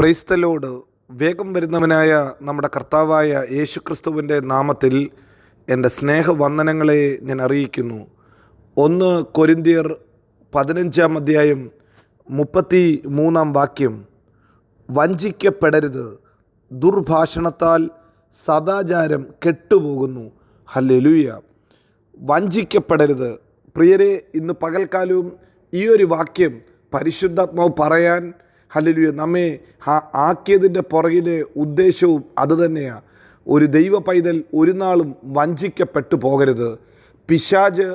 ക്രൈസ്തലോട് വേഗം വരുന്നവനായ നമ്മുടെ കർത്താവായ യേശുക്രിസ്തുവിന്റെ നാമത്തിൽ എന്റെ സ്നേഹവന്ദനങ്ങളെ ഞാൻ അറിയിക്കുന്നു. ഒന്ന് കൊരിന്തിയർ പതിനഞ്ചാം അധ്യായം മുപ്പത്തി മൂന്നാം വാക്യം. വഞ്ചിക്കപ്പെടരുത് ദുർഭാഷണത്താൽ സദാചാരം കെട്ടുപോകുന്നു. ഹല്ലേലൂയ. വഞ്ചിക്കപ്പെടരുത്. പ്രിയരെ ഇന്ന് പകൽക്കാലവും ഈ ഒരു വാക്യം പരിശുദ്ധാത്മാവ് പറയാൻ ഹല്ലേലൂയ. നമ്മെ ആക്കിയതിന്റെ പുറകിലെ ഉദ്ദേശവും അതുതന്നെയാണ് ഒരു ദൈവ പൈതൽ ഒരു നാളും വഞ്ചിക്കപ്പെട്ടു പോകരുത്. പിശാജ്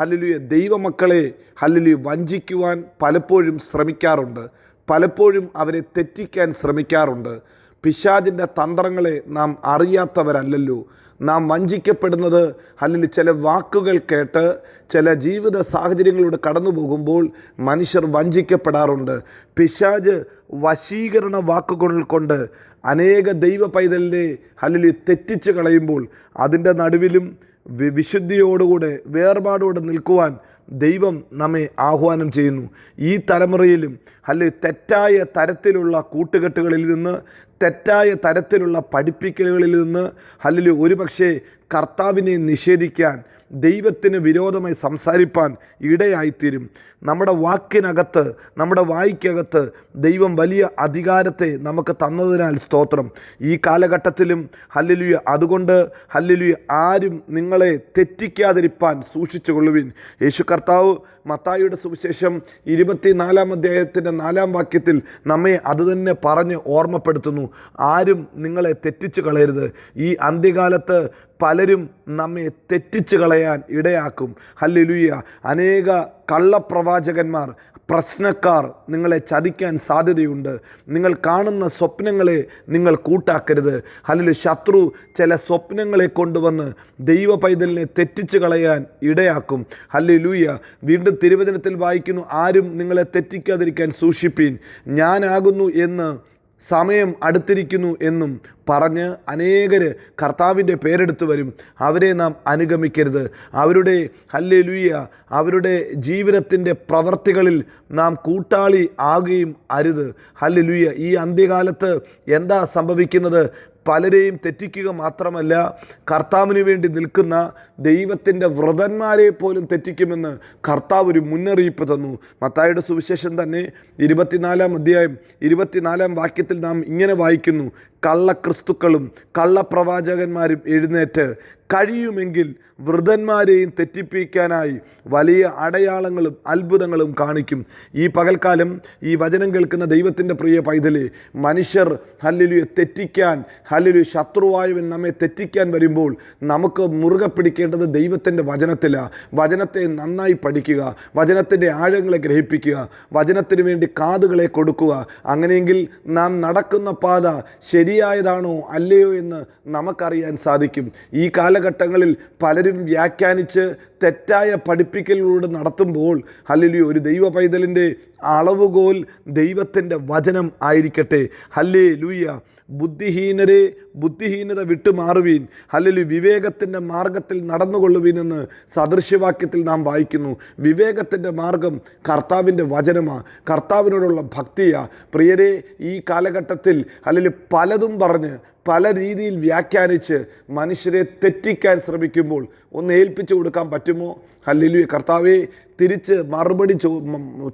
ഹല്ലേലൂയ ദൈവമക്കളെ ഹല്ലേലൂയ വഞ്ചിക്കുവാൻ പലപ്പോഴും ശ്രമിക്കാറുണ്ട്. പലപ്പോഴും അവരെ തെറ്റിക്കാൻ ശ്രമിക്കാറുണ്ട്. പിശാജിന്റെ തന്ത്രങ്ങളെ നാം അറിയാത്തവരല്ലല്ലോ. നാം വഞ്ചിക്കപ്പെടുന്നത് അല്ലെങ്കിൽ ചില വാക്കുകൾ കേട്ട് ചില ജീവിത സാഹചര്യങ്ങളിലൂടെ കടന്നു പോകുമ്പോൾ മനുഷ്യർ വഞ്ചിക്കപ്പെടാറുണ്ട്. പിശാജ് വശീകരണ വാക്കുകൾ കൊണ്ട് അനേക ദൈവ പൈതലിനെ അല്ലെങ്കിൽ തെറ്റിച്ച് കളയുമ്പോൾ അതിന്റെ നടുവിലും വിശുദ്ധിയോടുകൂടെ വേർപാടോടെ നിൽക്കുവാൻ ദൈവം നമ്മെ ആഹ്വാനം ചെയ്യുന്നു. ഈ തലമുറയിലും അല്ലെ തെറ്റായ തരത്തിലുള്ള കൂട്ടുകെട്ടുകളിൽ നിന്ന് തെറ്റായ തരത്തിലുള്ള പഠിപ്പിക്കലുകളിൽ നിന്ന് അല്ലെങ്കിൽ ഒരുപക്ഷെ കർത്താവിനെ നിഷേധിക്കാൻ ദൈവത്തിന് വിരോധമായി സംസാരിപ്പാൻ ഇടയായിത്തീരും. നമ്മുടെ വാക്കിനകത്ത് നമ്മുടെ വായിക്കകത്ത് ദൈവം വലിയ അധികാരത്തെ നമുക്ക് തന്നതിനാൽ സ്തോത്രം. ഈ കാലഘട്ടത്തിലും ഹല്ലിലുയ അതുകൊണ്ട് ഹല്ലിലുയ ആരും നിങ്ങളെ തെറ്റിക്കാതിരിപ്പാൻ സൂക്ഷിച്ചു കൊള്ളുവിൻ യേശു കർത്താവ് മത്തായിയുടെ സുവിശേഷം ഇരുപത്തിനാലാം അധ്യായത്തിന്റെ നാലാം വാക്യത്തിൽ നമ്മെ അതുതന്നെ പറഞ്ഞ് ഓർമ്മപ്പെടുത്തുന്നു. ആരും നിങ്ങളെ തെറ്റിച്ച് കളയരുത്. ഈ അന്ത്യകാലത്ത് പലരും നമ്മെ തെറ്റിച്ച് കളയാൻ ഇടയാക്കും. ഹല്ലുലുയ്യ അനേക കള്ളപ്രവാചകന്മാർ പ്രശ്നക്കാർ നിങ്ങളെ ചതിക്കാൻ സാധ്യതയുണ്ട്. നിങ്ങൾ കാണുന്ന സ്വപ്നങ്ങളെ നിങ്ങൾ കൂട്ടാക്കരുത്. അല്ലെങ്കിൽ ശത്രു ചില സ്വപ്നങ്ങളെ കൊണ്ടുവന്ന് ദൈവ പൈതലിനെ തെറ്റിച്ച് കളയാൻ ഇടയാക്കും. അല്ലെ ലൂയ വീണ്ടും തിരുവചനത്തിൽ വായിക്കുന്നു ആരും നിങ്ങളെ തെറ്റിക്കാതിരിക്കാൻ സൂക്ഷിപ്പീൻ. ഞാനാകുന്നു എന്ന് സമയം അടുത്തിരിക്കുന്നു എന്നും പറഞ്ഞ് അനേകർ കർത്താവിന്റെ പേരെടുത്ത് വരും. അവരെ നാം അനുഗമിക്കരുത്. അവരുടെ ഹല്ലേ അവരുടെ ജീവിതത്തിന്റെ പ്രവർത്തികളിൽ നാം കൂട്ടാളി ആകുകയും അരുത്. ഹല്ലേ ഈ അന്ത്യകാലത്ത് എന്താ സംഭവിക്കുന്നത്? പലരെയും തെറ്റിക്കുക മാത്രമല്ല കർത്താവിന് വേണ്ടി നിൽക്കുന്ന ദൈവത്തിന്റെ വ്രതന്മാരെ പോലും തെറ്റിക്കുമെന്ന് കർത്താവ് ഒരു മുന്നറിയിപ്പ് തന്നു. മത്തായുടെ സുവിശേഷം തന്നെ ഇരുപത്തിനാലാം അധ്യായം ഇരുപത്തിനാലാം വാക്യത്തിൽ നാം ഇങ്ങനെ വായിക്കുന്നു കള്ളക്രിസ്തുക്കളും കള്ളപ്രവാചകന്മാരും എഴുന്നേറ്റ് കഴിയുമെങ്കിൽ വൃദ്ധന്മാരെയും തെറ്റിപ്പിക്കാനായി വലിയ അടയാളങ്ങളും അത്ഭുതങ്ങളും കാണിക്കും. ഈ പകൽക്കാലം ഈ വചനം കേൾക്കുന്ന ദൈവത്തിന്റെ പ്രിയ പൈതലെ മനുഷ്യർ ഹല്ലിലു തെറ്റിക്കാൻ ഹല്ലിലു ശത്രുവായവൻ നമ്മെ തെറ്റിക്കാൻ വരുമ്പോൾ നമുക്ക് മുറുകെ പിടിക്കേണ്ടത് ദൈവത്തിന്റെ വചനത്തിലാണ് വചനത്തെ നന്നായി പഠിക്കുക വചനത്തിന്റെ ആഴങ്ങളെ ഗ്രഹിപ്പിക്കുക വചനത്തിന് വേണ്ടി കാതുകളെ കൊടുക്കുക. അങ്ങനെയെങ്കിൽ നാം നടക്കുന്ന പാത ശരിയായതാണോ അല്ലയോ എന്ന് നമുക്കറിയാൻ സാധിക്കും. ഈ കാലഘട്ടങ്ങളിൽ പലരും വ്യാഖ്യാനിച്ച് തെറ്റായ പഠിപ്പിക്കലിലൂടെ നടത്തുമ്പോൾ ഹല്ലേലൂയ ഒരു ദൈവ പൈതലിന്റെ അളവുകോൽ ദൈവത്തിന്റെ വചനം ആയിരിക്കട്ടെ. ഹല്ലേ ലൂയ ബുദ്ധിഹീനരെ ബുദ്ധിഹീനത വിട്ടുമാറുവീൻ. അല്ലെങ്കിൽ വിവേകത്തിന്റെ മാർഗത്തിൽ നടന്നുകൊള്ളുവീനെന്ന് സദൃശ്യവാക്യത്തിൽ നാം വായിക്കുന്നു. വിവേകത്തിന്റെ മാർഗം കർത്താവിന്റെ വചനമാണ് കർത്താവിനോടുള്ള ഭക്തിയാണ് പ്രിയരെ ഈ കാലഘട്ടത്തിൽ അല്ലെങ്കിൽ പലതും പറഞ്ഞ് പല രീതിയിൽ വ്യാഖ്യാനിച്ച് മനുഷ്യരെ തെറ്റിക്കാൻ ശ്രമിക്കുമ്പോൾ ഒന്ന് ഏൽപ്പിച്ചു കൊടുക്കാൻ പറ്റുമോ? ഹല്ലേലൂയ. കർത്താവെ തിരിച്ച് മറുപടി ചോ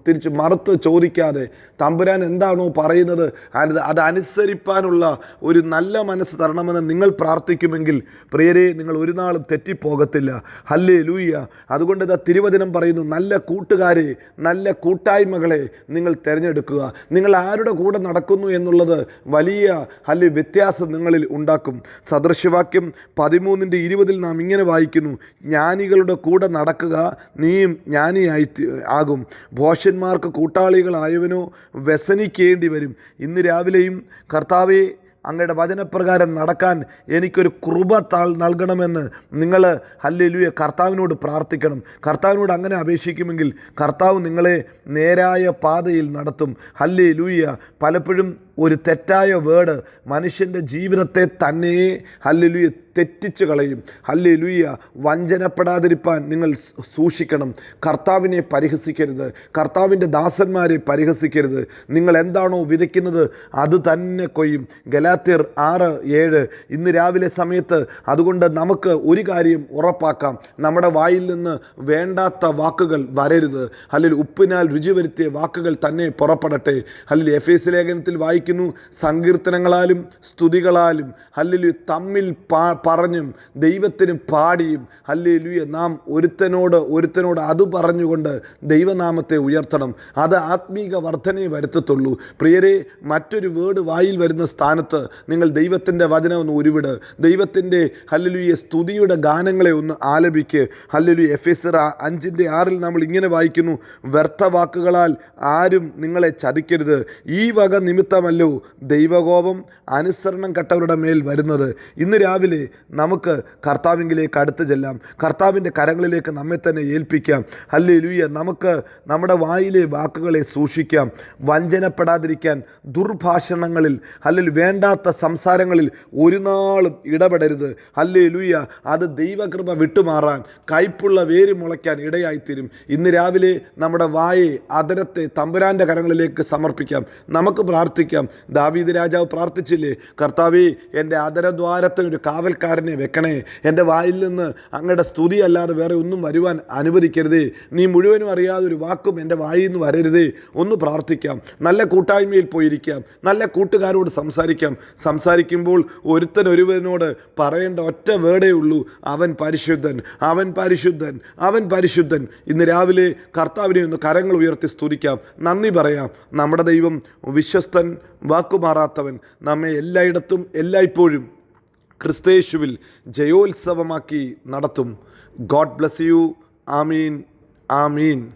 തിരിച്ച് മറുത്ത് ചോദിക്കാതെ തമ്പുരാൻ എന്താണോ പറയുന്നത് അത് അതനുസരിപ്പാനുള്ള ഒരു നല്ല മനസ്സ് തരണമെന്ന് നിങ്ങൾ പ്രാർത്ഥിക്കുമെങ്കിൽ പ്രിയരെ നിങ്ങൾ ഒരു നാളും തെറ്റിപ്പോകത്തില്ല. ഹല്ലേ ലൂയ്യ അതുകൊണ്ട് ഇതാ തിരുവചനം പറയുന്നു നല്ല കൂട്ടുകാരെ നല്ല കൂട്ടായ്മകളെ നിങ്ങൾ തിരഞ്ഞെടുക്കുക. നിങ്ങൾ ആരുടെ കൂടെ നടക്കുന്നു എന്നുള്ളത് വലിയ അല്ലെ വ്യത്യാസം നിങ്ങളിൽ ഉണ്ടാക്കും. സദൃശവാക്യം പതിമൂന്നിന്റെ ഇരുപതിൽ നാം ഇങ്ങനെ വായിക്കുന്നു. ജ്ഞാനികളുടെ കൂടെ നടക്കുക നീയും ജ്ഞാനിയായി ആകും. ഭോഷന്മാർക്ക് കൂട്ടാളികളായവനോ വ്യസനിക്കേണ്ടി വരും ഇന്ന് രാവിലെയും കർത്താവെ അങ്ങയുടെ വചനപ്രകാരം നടക്കാൻ എനിക്കൊരു കൃപ താൾ നൽകണമെന്ന് നിങ്ങൾ ഹല്ലേലൂയ കർത്താവിനോട് പ്രാർത്ഥിക്കണം. കർത്താവിനോട് അങ്ങനെ അപേക്ഷിക്കുമെങ്കിൽ കർത്താവ് നിങ്ങളെ നേരായ പാതയിൽ നടത്തും. ഹല്ലേ ലൂയ പലപ്പോഴും ഒരു തെറ്റായ വേർഡ് മനുഷ്യന്റെ ജീവിതത്തെ തന്നെ ഹല്ലേലൂയ തെറ്റിച്ച് കളയും. ഹല്ലേ ലൂയ വഞ്ചനപ്പെടാതിരിപ്പാൻ നിങ്ങൾ സൂക്ഷിക്കണം. കർത്താവിനെ പരിഹസിക്കരുത്. കർത്താവിന്റെ ദാസന്മാരെ പരിഹസിക്കരുത്. നിങ്ങൾ എന്താണോ വിതയ്ക്കുന്നത് അത് തന്നെ കൊയ്യും. ഗലാത്യർ ആറ് ഏഴ് ഇന്ന് രാവിലെ സമയത്ത് അതുകൊണ്ട് നമുക്ക് ഒരു കാര്യം ഉറപ്പാക്കാം. നമ്മുടെ വായിൽ നിന്ന് വേണ്ടാത്ത വാക്കുകൾ വരരുത്. അല്ലെങ്കിൽ ഉപ്പിനാൽ രുചി വരുത്തിയ വാക്കുകൾ തന്നെ പുറപ്പെടട്ടെ. അല്ലെങ്കിൽ എഫ് എസ് ലേഖനത്തിൽ വായിക്കുന്നു സങ്കീർത്തനങ്ങളാലും സ്തുതികളാലും അല്ലെങ്കിൽ തമ്മിൽ പാ പറഞ്ഞും ദൈവത്തിന് പാടിയും. ഹല്ലേലൂയ നാം ഒരുത്തനോട് ഒരുത്തനോട് അത് പറഞ്ഞുകൊണ്ട് ദൈവനാമത്തെ ഉയർത്തണം. അത് ആത്മീക വർധനയെ വരുത്തത്തുള്ളൂ. പ്രിയരെ മറ്റൊരു വേർഡ് വായിൽ വരുന്ന സ്ഥാനത്ത് നിങ്ങൾ ദൈവത്തിന്റെ വചനം ഒന്ന് ഉരുവിട്. ദൈവത്തിന്റെ ഹല്ലേലൂയ സ്തുതിയുടെ ഗാനങ്ങളെ ഒന്ന് ആലപിക്ക്. ഹല്ലലു എഫ് എസ് അഞ്ചിന്റെ ആറിൽ നമ്മൾ ഇങ്ങനെ വായിക്കുന്നു. വ്യർത്ഥ വാക്കുകളാൽ ആരും നിങ്ങളെ ചതിക്കരുത്. ഈ വക നിമിത്തമല്ലോ ദൈവകോപം അനുസരണം കെട്ടവരുടെ മേൽ വരുന്നത്. ഇന്ന് രാവിലെ നമുക്ക് കർത്താവിങ്കിലേക്ക് അടുത്ത് ചെല്ലാം. കർത്താവിന്റെ കരങ്ങളിലേക്ക് നമ്മെ തന്നെ ഏൽപ്പിക്കാം. അല്ലേ ലൂയ നമുക്ക് നമ്മുടെ വായിലെ വാക്കുകളെ സൂക്ഷിക്കാം. വഞ്ചനപ്പെടാതിരിക്കാൻ ദുർഭാഷണങ്ങളിൽ അല്ലെങ്കിൽ വേണ്ടാത്ത സംസാരങ്ങളിൽ ഒരു നാളും ഇടപെടരുത്. അല്ലേ ലൂയ അത് ദൈവകൃപ വിട്ടുമാറാൻ കയ്പുള്ള വേര് മുളയ്ക്കാൻ ഇടയായിത്തീരും. ഇന്ന് രാവിലെ നമ്മുടെ വായെ അതരത്തെ തമ്പുരാന്റെ കരങ്ങളിലേക്ക് സമർപ്പിക്കാം. നമുക്ക് പ്രാർത്ഥിക്കാം. ദാവീദ് രാജാവ് പ്രാർത്ഥിച്ചില്ലേ? കർത്താവേ എന്റെ അതരദ്വാരത്തിനൊരു കാവൽക്കാരനെ വെക്കണേ. എന്റെ വായിൽ നിന്ന് അങ്ങയുടെ സ്തുതി അല്ലാതെ വേറെ ഒന്നും വരുവാൻ അനുവദിക്കരുതേ. നീ മുഴുവനും അറിയാതെ ഒരു വാക്കും എന്റെ വായിൽ നിന്ന് വരരുതേ. ഒന്ന് പ്രാർത്ഥിക്കാം. നല്ല കൂട്ടായ്മയിൽ പോയിരിക്കാം. നല്ല കൂട്ടുകാരോട് സംസാരിക്കാം. സംസാരിക്കുമ്പോൾ ഒരുത്തൻ ഒരുവനോട് പറയേണ്ട ഒറ്റ വേടേ ഉള്ളൂ അവൻ പരിശുദ്ധൻ അവൻ പരിശുദ്ധൻ അവൻ പരിശുദ്ധൻ. ഇന്ന് രാവിലെ കർത്താവിനെ ഒന്ന് കരങ്ങൾ ഉയർത്തി സ്തുതിക്കാം. നന്ദി പറയാം. നമ്മുടെ ദൈവം വിശ്വസ്തൻ വാക്കുമാറാത്തവൻ. നമ്മെ എല്ലായിടത്തും എല്ലായ്പ്പോഴും ക്രിസ്തേശുവിൽ ജയോത്സവമാക്കി നടത്തും. God bless you. Amin. Amin.